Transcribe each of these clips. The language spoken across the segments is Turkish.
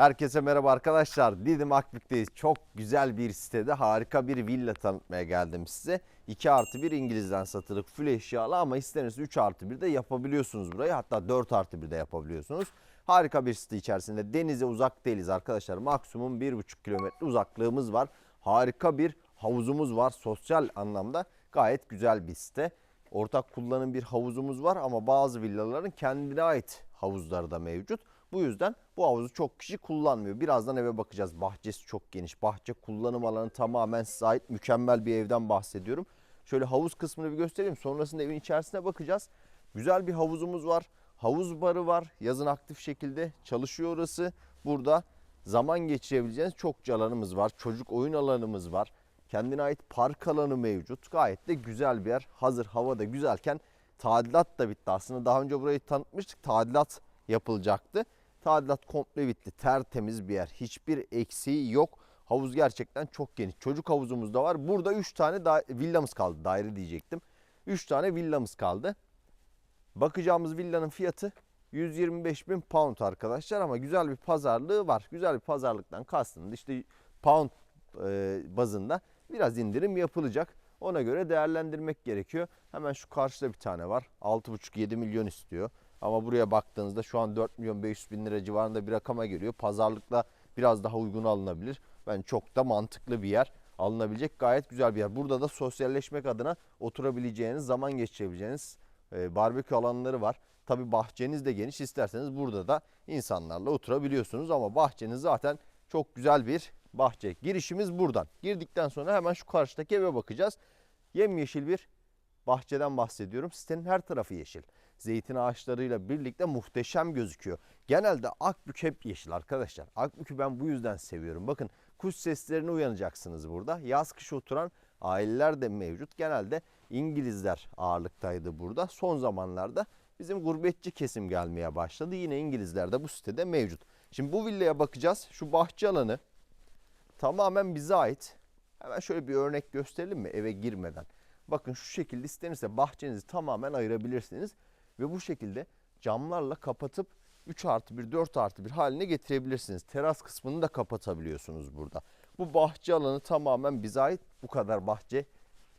Herkese merhaba arkadaşlar. Didim Akbük'teyiz. Çok güzel bir sitede harika bir villa tanıtmaya geldim size. 2 artı 1 İngiliz'den satılık full eşyalı ama isterseniz 3 artı 1 de yapabiliyorsunuz burayı. Hatta 4 artı 1 de yapabiliyorsunuz. Harika bir site içerisinde denize uzak değiliz arkadaşlar. Maksimum 1,5 kilometre uzaklığımız var. Harika bir havuzumuz var. Sosyal anlamda gayet güzel bir site. Ortak kullanım bir havuzumuz var ama bazı villaların kendine ait havuzları da mevcut. Bu yüzden bu havuzu çok kişi kullanmıyor. Birazdan eve bakacağız. Bahçesi çok geniş. Bahçe kullanım alanı tamamen ait mükemmel bir evden bahsediyorum. Şöyle havuz kısmını bir göstereyim. Sonrasında evin içerisine bakacağız. Güzel bir havuzumuz var. Havuz barı var. Yazın aktif şekilde çalışıyor orası. Burada zaman geçirebileceğiniz çokça alanımız var. Çocuk oyun alanımız var. Kendine ait park alanı mevcut. Gayet de güzel bir yer. Hazır havada güzelken tadilat da bitti. Aslında daha önce burayı tanıtmıştık. Tadilat yapılacaktı. Tadilat komple bitti. Tertemiz bir yer. Hiçbir eksiği yok. Havuz gerçekten çok geniş. Çocuk havuzumuz da var. Burada 3 tane da villamız kaldı. Daire diyecektim. 3 tane villamız kaldı. Bakacağımız villanın fiyatı 125 bin pound arkadaşlar ama güzel bir pazarlığı var. Güzel bir pazarlıktan kastım işte pound e, bazında biraz indirim yapılacak. Ona göre değerlendirmek gerekiyor. Hemen şu karşıda bir tane var. 6,5-7 milyon istiyor. Ama buraya baktığınızda şu an 4 milyon 500 bin lira civarında bir rakama geliyor. Pazarlıkla biraz daha uygun alınabilir. Ben çok da mantıklı bir yer. Alınabilecek gayet güzel bir yer. Burada da sosyalleşmek adına oturabileceğiniz, zaman geçirebileceğiniz e, barbekü alanları var. Tabi bahçeniz de geniş. İsterseniz burada da insanlarla oturabiliyorsunuz. Ama bahçeniz zaten çok güzel bir bahçe. Girişimiz buradan. Girdikten sonra hemen şu karşıdaki eve bakacağız. Yemyeşil bir bahçeden bahsediyorum. Sitenin her tarafı yeşil. Zeytin ağaçlarıyla birlikte muhteşem gözüküyor. Genelde Akbük hep yeşil arkadaşlar. Akbük'ü ben bu yüzden seviyorum. Bakın kuş seslerine uyanacaksınız burada. Yaz kış oturan aileler de mevcut. Genelde İngilizler ağırlıktaydı burada. Son zamanlarda bizim gurbetçi kesim gelmeye başladı. Yine İngilizler de bu sitede mevcut. Şimdi bu villaya bakacağız. Şu bahçe alanı tamamen bize ait. Hemen şöyle bir örnek gösterelim mi eve girmeden? Bakın şu şekilde istenirse bahçenizi tamamen ayırabilirsiniz. Ve bu şekilde camlarla kapatıp 3 artı 1, 4 artı 1 haline getirebilirsiniz. Teras kısmını da kapatabiliyorsunuz burada. Bu bahçe alanı tamamen bize ait. Bu kadar bahçe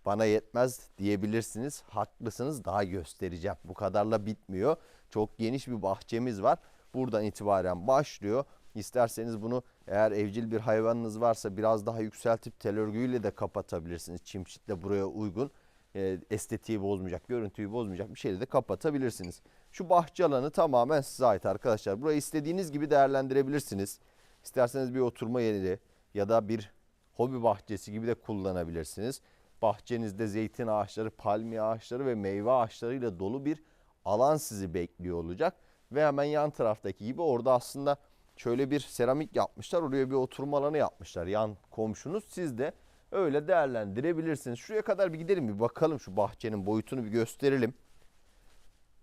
bana yetmez diyebilirsiniz. Haklısınız daha göstereceğim. Bu kadarla bitmiyor. Çok geniş bir bahçemiz var. Buradan itibaren başlıyor. İsterseniz bunu eğer evcil bir hayvanınız varsa biraz daha yükseltip tel örgüyle de kapatabilirsiniz. Çimşitle buraya uygun e, estetiği bozmayacak, görüntüyü bozmayacak bir şeyle de kapatabilirsiniz. Şu bahçe alanı tamamen size ait arkadaşlar. Burayı istediğiniz gibi değerlendirebilirsiniz. İsterseniz bir oturma yeri ya da bir hobi bahçesi gibi de kullanabilirsiniz. Bahçenizde zeytin ağaçları, palmiye ağaçları ve meyve ağaçlarıyla dolu bir alan sizi bekliyor olacak. Ve hemen yan taraftaki gibi orada aslında şöyle bir seramik yapmışlar. Oraya bir oturma alanı yapmışlar. Yan komşunuz siz de öyle değerlendirebilirsiniz. Şuraya kadar bir gidelim bir bakalım şu bahçenin boyutunu bir gösterelim.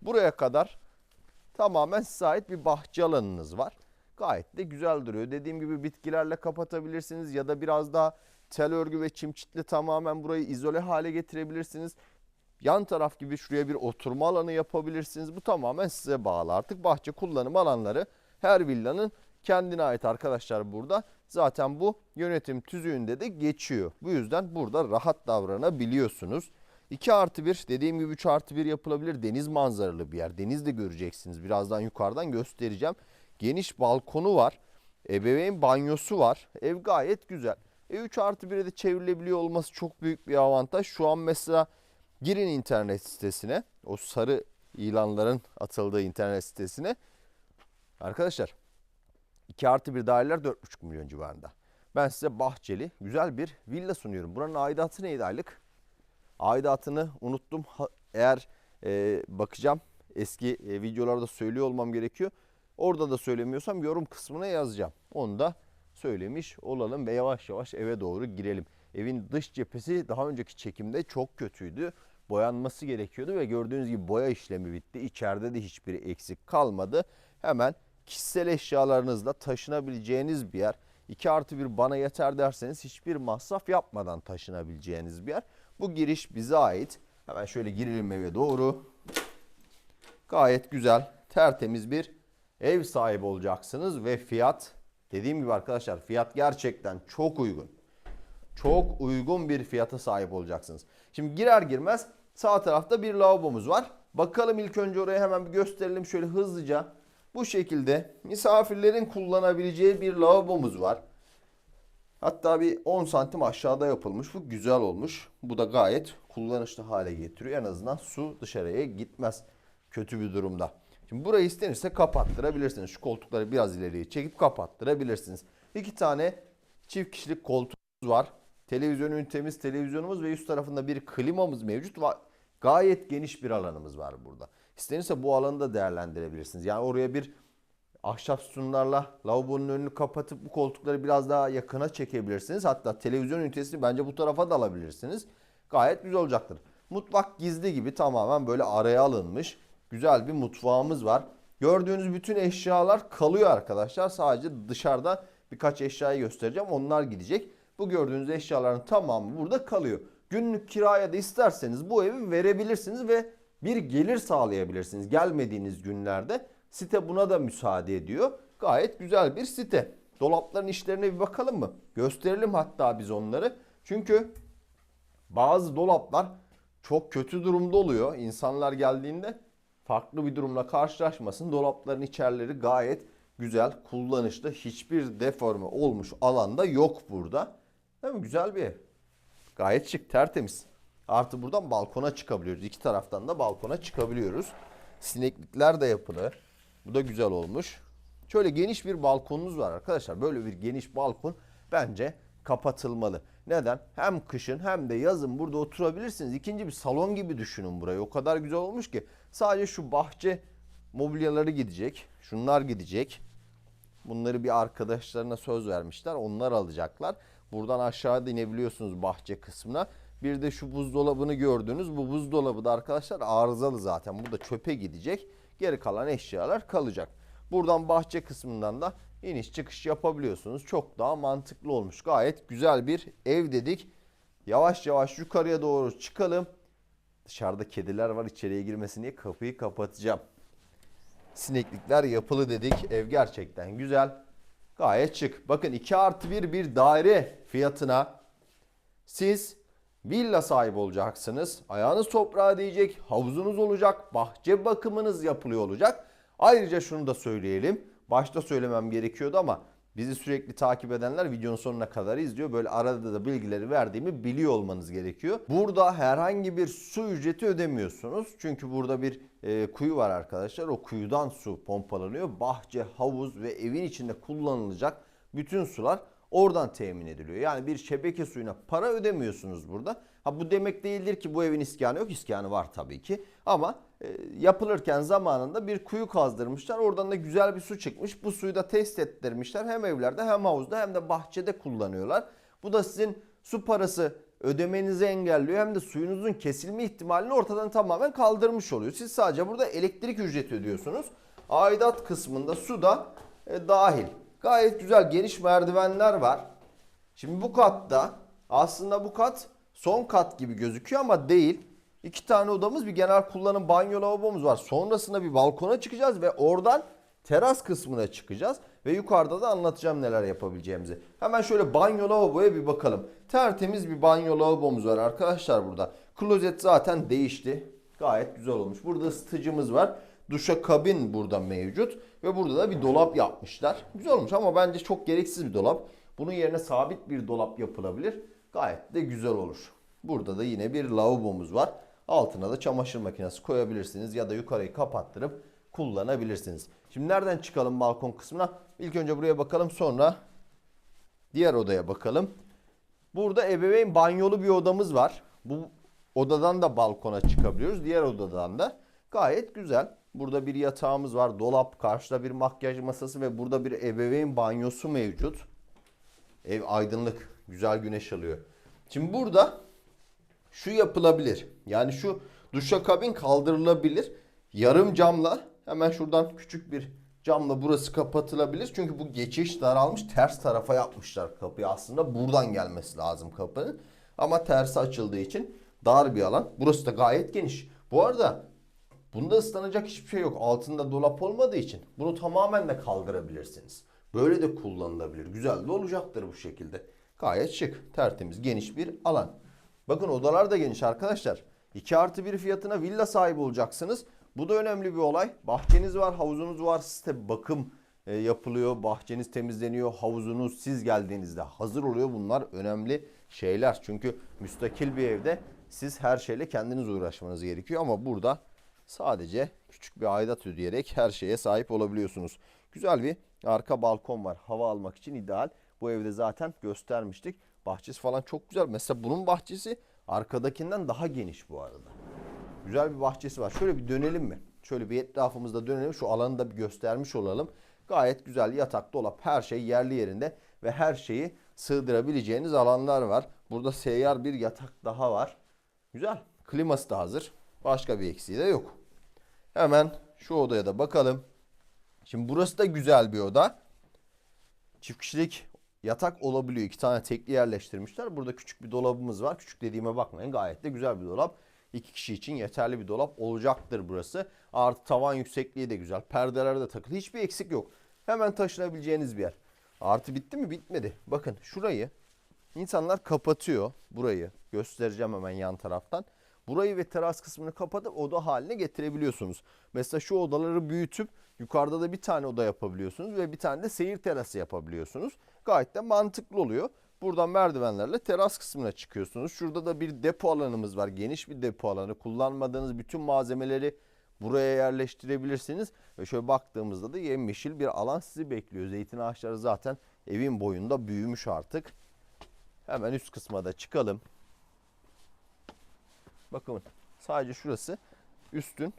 Buraya kadar tamamen size ait bir bahçe alanınız var. Gayet de güzel duruyor. Dediğim gibi bitkilerle kapatabilirsiniz ya da biraz daha tel örgü ve çimçitle tamamen burayı izole hale getirebilirsiniz. Yan taraf gibi şuraya bir oturma alanı yapabilirsiniz. Bu tamamen size bağlı. Artık bahçe kullanım alanları her villanın kendine ait arkadaşlar burada. Zaten bu yönetim tüzüğünde de geçiyor. Bu yüzden burada rahat davranabiliyorsunuz. 2 artı 1 dediğim gibi 3 artı 1 yapılabilir. Deniz manzaralı bir yer. Deniz de göreceksiniz. Birazdan yukarıdan göstereceğim. Geniş balkonu var. Ebeveyn banyosu var. Ev gayet güzel. E 3 artı 1'e de çevrilebiliyor olması çok büyük bir avantaj. Şu an mesela girin internet sitesine. O sarı ilanların atıldığı internet sitesine. Arkadaşlar 2 artı 1 daireler 4,5 milyon civarında. Ben size bahçeli güzel bir villa sunuyorum. Buranın aidatı neydi aylık? Aidatını unuttum. Eğer e, bakacağım eski e, videolarda söylüyor olmam gerekiyor. Orada da söylemiyorsam yorum kısmına yazacağım. Onu da söylemiş olalım ve yavaş yavaş eve doğru girelim. Evin dış cephesi daha önceki çekimde çok kötüydü. Boyanması gerekiyordu ve gördüğünüz gibi boya işlemi bitti. İçeride de hiçbir eksik kalmadı. Hemen kişisel eşyalarınızla taşınabileceğiniz bir yer. 2 artı 1 bana yeter derseniz hiçbir masraf yapmadan taşınabileceğiniz bir yer. Bu giriş bize ait. Hemen şöyle girelim eve doğru. Gayet güzel, tertemiz bir ev sahibi olacaksınız ve fiyat Dediğim gibi arkadaşlar fiyat gerçekten çok uygun. Çok uygun bir fiyata sahip olacaksınız. Şimdi girer girmez sağ tarafta bir lavabomuz var. Bakalım ilk önce oraya hemen bir gösterelim şöyle hızlıca. Bu şekilde misafirlerin kullanabileceği bir lavabomuz var. Hatta bir 10 santim aşağıda yapılmış. Bu güzel olmuş. Bu da gayet kullanışlı hale getiriyor. En azından su dışarıya gitmez kötü bir durumda. Şimdi burayı istenirse kapattırabilirsiniz. Şu koltukları biraz ileriye çekip kapattırabilirsiniz. İki tane çift kişilik koltuğumuz var. Televizyon ünitemiz, televizyonumuz ve üst tarafında bir klimamız mevcut. Gayet geniş bir alanımız var burada. İstenirse bu alanı da değerlendirebilirsiniz. Yani oraya bir ahşap sütunlarla lavabonun önünü kapatıp bu koltukları biraz daha yakına çekebilirsiniz. Hatta televizyon ünitesini bence bu tarafa da alabilirsiniz. Gayet güzel olacaktır. Mutfak gizli gibi tamamen böyle araya alınmış. Güzel bir mutfağımız var. Gördüğünüz bütün eşyalar kalıyor arkadaşlar. Sadece dışarıda birkaç eşyayı göstereceğim. Onlar gidecek. Bu gördüğünüz eşyaların tamamı burada kalıyor. Günlük kiraya da isterseniz bu evi verebilirsiniz ve bir gelir sağlayabilirsiniz. Gelmediğiniz günlerde site buna da müsaade ediyor. Gayet güzel bir site. Dolapların işlerine bir bakalım mı? Gösterelim hatta biz onları. Çünkü bazı dolaplar çok kötü durumda oluyor. İnsanlar geldiğinde farklı bir durumla karşılaşmasın. Dolapların içerileri gayet güzel, kullanışlı. Hiçbir deforme olmuş alanda yok burada. Değil mi? Güzel bir ev. Gayet şık, tertemiz. Artı buradan balkona çıkabiliyoruz. İki taraftan da balkona çıkabiliyoruz. Sineklikler de yapılı. Bu da güzel olmuş. Şöyle geniş bir balkonunuz var arkadaşlar. Böyle bir geniş balkon bence kapatılmalı. Neden? Hem kışın hem de yazın burada oturabilirsiniz. İkinci bir salon gibi düşünün burayı. O kadar güzel olmuş ki. Sadece şu bahçe mobilyaları gidecek. Şunlar gidecek. Bunları bir arkadaşlarına söz vermişler. Onlar alacaklar. Buradan aşağıda inebiliyorsunuz bahçe kısmına. Bir de şu buzdolabını gördünüz. Bu buzdolabı da arkadaşlar arızalı zaten. Burada çöpe gidecek. Geri kalan eşyalar kalacak. Buradan bahçe kısmından da iniş çıkış yapabiliyorsunuz. Çok daha mantıklı olmuş. Gayet güzel bir ev dedik. Yavaş yavaş yukarıya doğru çıkalım. Dışarıda kediler var içeriye girmesin diye kapıyı kapatacağım. Sineklikler yapılı dedik. Ev gerçekten güzel. Gayet şık. Bakın 2 artı 1 bir daire fiyatına siz villa sahibi olacaksınız. Ayağınız toprağa değecek. Havuzunuz olacak. Bahçe bakımınız yapılıyor olacak. Ayrıca şunu da söyleyelim. Başta söylemem gerekiyordu ama bizi sürekli takip edenler videonun sonuna kadar izliyor. Böyle arada da bilgileri verdiğimi biliyor olmanız gerekiyor. Burada herhangi bir su ücreti ödemiyorsunuz. Çünkü burada bir e, kuyu var arkadaşlar. O kuyudan su pompalanıyor. Bahçe, havuz ve evin içinde kullanılacak bütün sular oradan temin ediliyor. Yani bir şebeke suyuna para ödemiyorsunuz burada. Ha bu demek değildir ki bu evin iskanı yok. İskanı var tabii ki. Ama e, yapılırken zamanında bir kuyu kazdırmışlar. Oradan da güzel bir su çıkmış. Bu suyu da test ettirmişler. Hem evlerde hem havuzda hem de bahçede kullanıyorlar. Bu da sizin su parası ödemenizi engelliyor. Hem de suyunuzun kesilme ihtimalini ortadan tamamen kaldırmış oluyor. Siz sadece burada elektrik ücreti ödüyorsunuz. Aidat kısmında su da e, dahil. Gayet güzel geniş merdivenler var. Şimdi bu katta aslında bu kat son kat gibi gözüküyor ama değil. İki tane odamız bir genel kullanım banyo lavabomuz var. Sonrasında bir balkona çıkacağız ve oradan teras kısmına çıkacağız. Ve yukarıda da anlatacağım neler yapabileceğimizi. Hemen şöyle banyo lavaboya bir bakalım. Tertemiz bir banyo lavabomuz var arkadaşlar burada. Klozet zaten değişti. Gayet güzel olmuş. Burada ısıtıcımız var. Duşa kabin burada mevcut. Ve burada da bir dolap yapmışlar. Güzel olmuş ama bence çok gereksiz bir dolap. Bunun yerine sabit bir dolap yapılabilir. Gayet de güzel olur. Burada da yine bir lavabomuz var. Altına da çamaşır makinesi koyabilirsiniz ya da yukarıyı kapattırıp kullanabilirsiniz. Şimdi nereden çıkalım balkon kısmına? İlk önce buraya bakalım sonra diğer odaya bakalım. Burada ebeveyn banyolu bir odamız var. Bu odadan da balkona çıkabiliyoruz. Diğer odadan da gayet güzel. Burada bir yatağımız var. Dolap, karşıda bir makyaj masası ve burada bir ebeveyn banyosu mevcut. Ev aydınlık, güzel güneş alıyor. Şimdi burada şu yapılabilir. Yani şu duşakabin kaldırılabilir. Yarım camla hemen şuradan küçük bir camla burası kapatılabilir. Çünkü bu geçiş daralmış. Ters tarafa yapmışlar kapıyı. Aslında buradan gelmesi lazım kapının. Ama tersi açıldığı için dar bir alan. Burası da gayet geniş. Bu arada bunda ıslanacak hiçbir şey yok. Altında dolap olmadığı için bunu tamamen de kaldırabilirsiniz. Böyle de kullanılabilir. Güzel de olacaktır bu şekilde. Gayet şık, tertemiz, geniş bir alan. Bakın odalar da geniş arkadaşlar. 2 artı 1 fiyatına villa sahibi olacaksınız. Bu da önemli bir olay. Bahçeniz var, havuzunuz var. Site bakım e, yapılıyor. Bahçeniz temizleniyor. Havuzunuz siz geldiğinizde hazır oluyor. Bunlar önemli şeyler. Çünkü müstakil bir evde siz her şeyle kendiniz uğraşmanız gerekiyor. Ama burada sadece küçük bir aidat ödeyerek her şeye sahip olabiliyorsunuz. Güzel bir arka balkon var. Hava almak için ideal. Bu evde zaten göstermiştik. Bahçesi falan çok güzel. Mesela bunun bahçesi arkadakinden daha geniş bu arada. Güzel bir bahçesi var. Şöyle bir dönelim mi? Şöyle bir etrafımızda dönelim. Şu alanı da bir göstermiş olalım. Gayet güzel yatak, dolap, her şey yerli yerinde ve her şeyi sığdırabileceğiniz alanlar var. Burada seyyar bir yatak daha var. Güzel. Kliması da hazır. Başka bir eksiği de yok. Hemen şu odaya da bakalım. Şimdi burası da güzel bir oda. Çift kişilik yatak olabiliyor. İki tane tekli yerleştirmişler. Burada küçük bir dolabımız var. Küçük dediğime bakmayın. Gayet de güzel bir dolap. İki kişi için yeterli bir dolap olacaktır burası. Artı tavan yüksekliği de güzel. Perdeler de takılı. Hiçbir eksik yok. Hemen taşınabileceğiniz bir yer. Artı bitti mi? Bitmedi. Bakın şurayı insanlar kapatıyor. Burayı göstereceğim hemen yan taraftan. Burayı ve teras kısmını kapatıp oda haline getirebiliyorsunuz. Mesela şu odaları büyütüp yukarıda da bir tane oda yapabiliyorsunuz ve bir tane de seyir terası yapabiliyorsunuz. Gayet de mantıklı oluyor. Buradan merdivenlerle teras kısmına çıkıyorsunuz. Şurada da bir depo alanımız var. Geniş bir depo alanı. Kullanmadığınız bütün malzemeleri buraya yerleştirebilirsiniz. Ve şöyle baktığımızda da yemyeşil bir alan sizi bekliyor. Zeytin ağaçları zaten evin boyunda büyümüş artık. Hemen üst kısma da çıkalım. Bakın sadece şurası üstün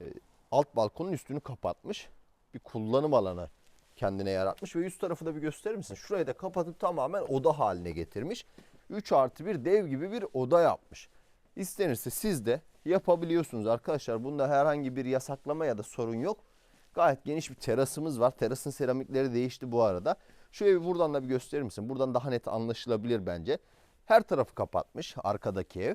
e, alt balkonun üstünü kapatmış. Bir kullanım alanı kendine yaratmış ve üst tarafı da bir gösterir misin? Şurayı da kapatıp tamamen oda haline getirmiş. 3 artı bir dev gibi bir oda yapmış. İstenirse siz de yapabiliyorsunuz arkadaşlar. Bunda herhangi bir yasaklama ya da sorun yok. Gayet geniş bir terasımız var. Terasın seramikleri değişti bu arada. Şu evi buradan da bir gösterir misin? Buradan daha net anlaşılabilir bence. Her tarafı kapatmış arkadaki ev.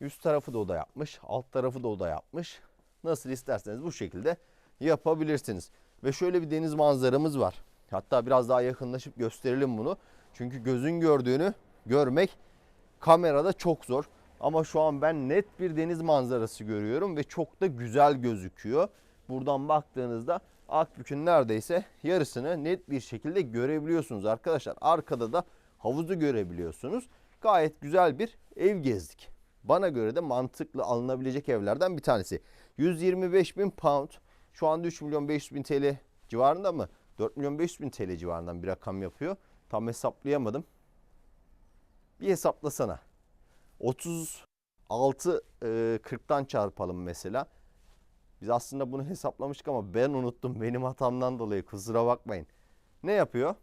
Üst tarafı da oda yapmış. Alt tarafı da oda yapmış. Nasıl isterseniz bu şekilde yapabilirsiniz. Ve şöyle bir deniz manzaramız var. Hatta biraz daha yakınlaşıp gösterelim bunu. Çünkü gözün gördüğünü görmek kamerada çok zor. Ama şu an ben net bir deniz manzarası görüyorum ve çok da güzel gözüküyor. Buradan baktığınızda Akbük'ün neredeyse yarısını net bir şekilde görebiliyorsunuz arkadaşlar. Arkada da havuzu görebiliyorsunuz. Gayet güzel bir ev gezdik. Bana göre de mantıklı alınabilecek evlerden bir tanesi. 125 bin pound. Şu anda 3 milyon 500 bin TL civarında mı? 4 milyon 500 bin TL civarından bir rakam yapıyor. Tam hesaplayamadım. Bir hesaplasana. 36 e, 40'tan çarpalım mesela. Biz aslında bunu hesaplamıştık ama ben unuttum. Benim hatamdan dolayı kusura bakmayın. Ne yapıyor?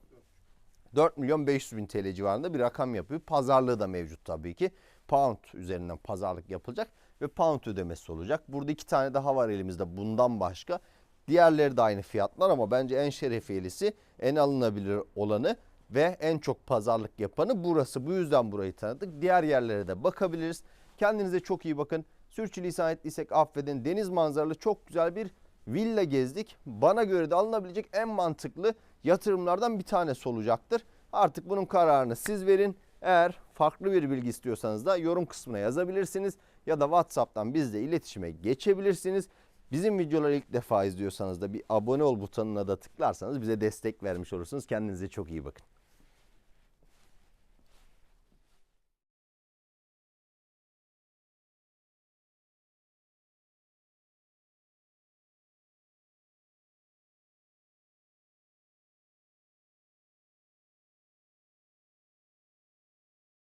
4 milyon 500 bin TL civarında bir rakam yapıyor. Pazarlığı da mevcut tabii ki. Pound üzerinden pazarlık yapılacak ve pound ödemesi olacak. Burada iki tane daha var elimizde bundan başka. Diğerleri de aynı fiyatlar ama bence en şerefiyelisi, en alınabilir olanı ve en çok pazarlık yapanı burası. Bu yüzden burayı tanıdık. Diğer yerlere de bakabiliriz. Kendinize çok iyi bakın. Sürçülisan ettiysek affedin. Deniz manzaralı çok güzel bir villa gezdik. Bana göre de alınabilecek en mantıklı yatırımlardan bir tanesi olacaktır. Artık bunun kararını siz verin. Eğer farklı bir bilgi istiyorsanız da yorum kısmına yazabilirsiniz ya da WhatsApp'tan bizle iletişime geçebilirsiniz. Bizim videoları ilk defa izliyorsanız da bir abone ol butonuna da tıklarsanız bize destek vermiş olursunuz. Kendinize çok iyi bakın.